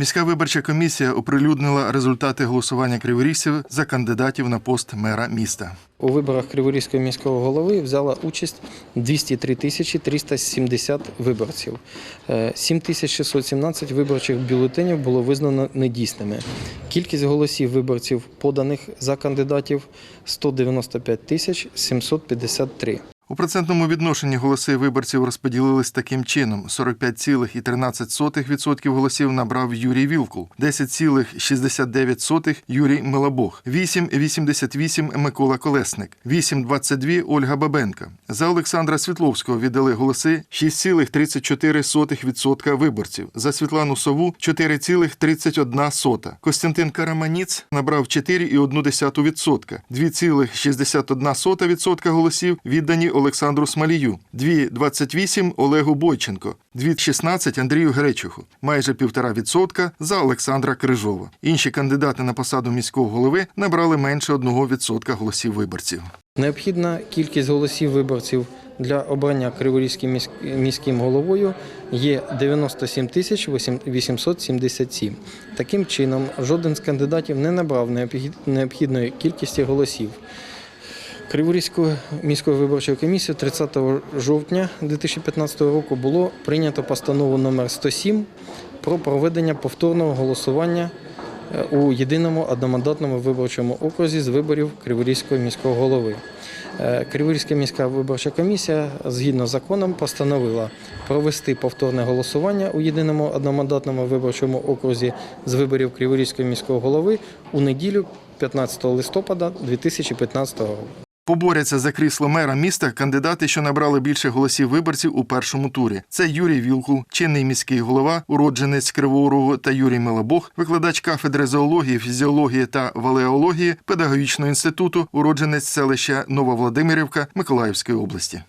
Міська виборча комісія оприлюднила результати голосування криворіжців за кандидатів на пост мера міста. У виборах Криворізького міського голови взяла участь 203 тисячі 370 виборців. Е, 7617 виборчих бюлетенів було визнано недійсними. Кількість голосів виборців, поданих за кандидатів 195 тисяч 753. У процентному відношенні голоси виборців розподілились таким чином: 45,13% голосів набрав Юрій Вілкул, 10,69% Юрій Милобог, 8,88% Микола Колесник, 8,22% Ольга Бабенка. За Олександра Світловського віддали голоси 6,34% виборців. За Світлану Сову 4,31%. Костянтин Караманіц набрав 4,1%. 2,61% голосів віддані Олександру Смалію, 2,28 Олегу Бойченко, 2,16 Андрію Гречуху, майже 1,5% за Олександра Крижова. Інші кандидати на посаду міського голови набрали менше 1% голосів виборців. Необхідна кількість голосів виборців для обрання Криворізьким міськ- міським головою є 97 тисяч 877. Таким чином, жоден з кандидатів не набрав необхід- необхідної кількості голосів. Криворізькою міською виборчою комісією 30 жовтня 2015 року було прийнято постанову номер 107 про проведення повторного голосування е, у єдиному одномандатному виборчому окрузі з виборів Криворізького міського голови. Е, Криворізька міська виборча комісія згідно з законом постановила провести повторне голосування у єдиному одномандатному виборчому окрузі з виборів Криворізького міського голови у неділю 15 листопада 2015 року. Поборяться за крісло мера міста кандидати, що набрали більше голосів виборців у першому турі. Це Юрій Вілкул, чинний міський голова, уродженець Кривого Рогу та Юрій Милобог, викладач кафедри зоології, фізіології та валеології Педагогічного інституту, уродженець селища Нововладимирівка Миколаївської області.